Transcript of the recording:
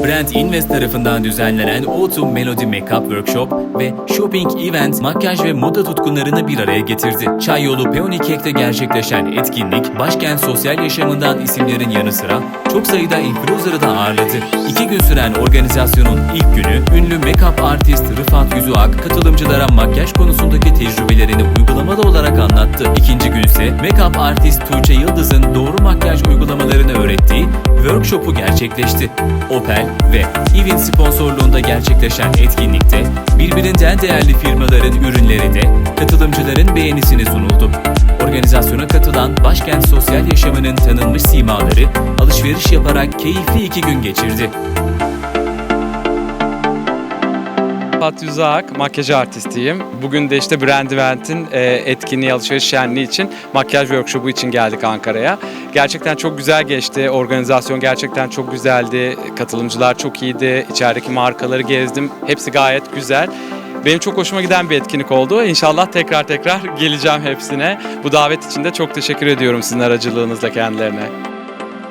Brand Invest tarafından düzenlenen Autumn Melody Makeup Workshop ve Shopping Event makyaj ve moda tutkunlarını bir araya getirdi. Çay Yolu Peony Cake'te gerçekleşen etkinlik, başkent sosyal yaşamından isimlerin yanı sıra çok sayıda influencer'ı da ağırladı. İki gün süren organizasyonun ilk günü ünlü make-up artist Rıfat Yüzüak katılımcılara makyaj konusundaki tecrübelerini uygulamalı olarak anlattı. İkinci gün ise make-up artist Tuğçe Yıldız'ın doğru makyaj uygulamalarını öğrettiği workshop'u gerçekleşti. Opel ve Evin sponsorluğunda gerçekleşen etkinlikte birbirinden değerli firmaların ürünleri de katılımcıların beğenisine sunuldu. Organizasyona katılan başkent sosyal yaşamının tanınmış simaları alışveriş yaparak keyifli iki gün geçirdi. Fat Yüzak, makyaj artistiyim. Bugün de işte Brand Event'in e, etkinliği, alışveriş şenliği için makyaj workshopu için geldik Ankara'ya. Gerçekten çok güzel geçti. Organizasyon gerçekten çok güzeldi. Katılımcılar çok iyiydi. İçerideki markaları gezdim. Hepsi gayet güzel. Benim çok hoşuma giden bir etkinlik oldu. İnşallah tekrar tekrar geleceğim hepsine. Bu davet için de çok teşekkür ediyorum sizin aracılığınızla kendilerine.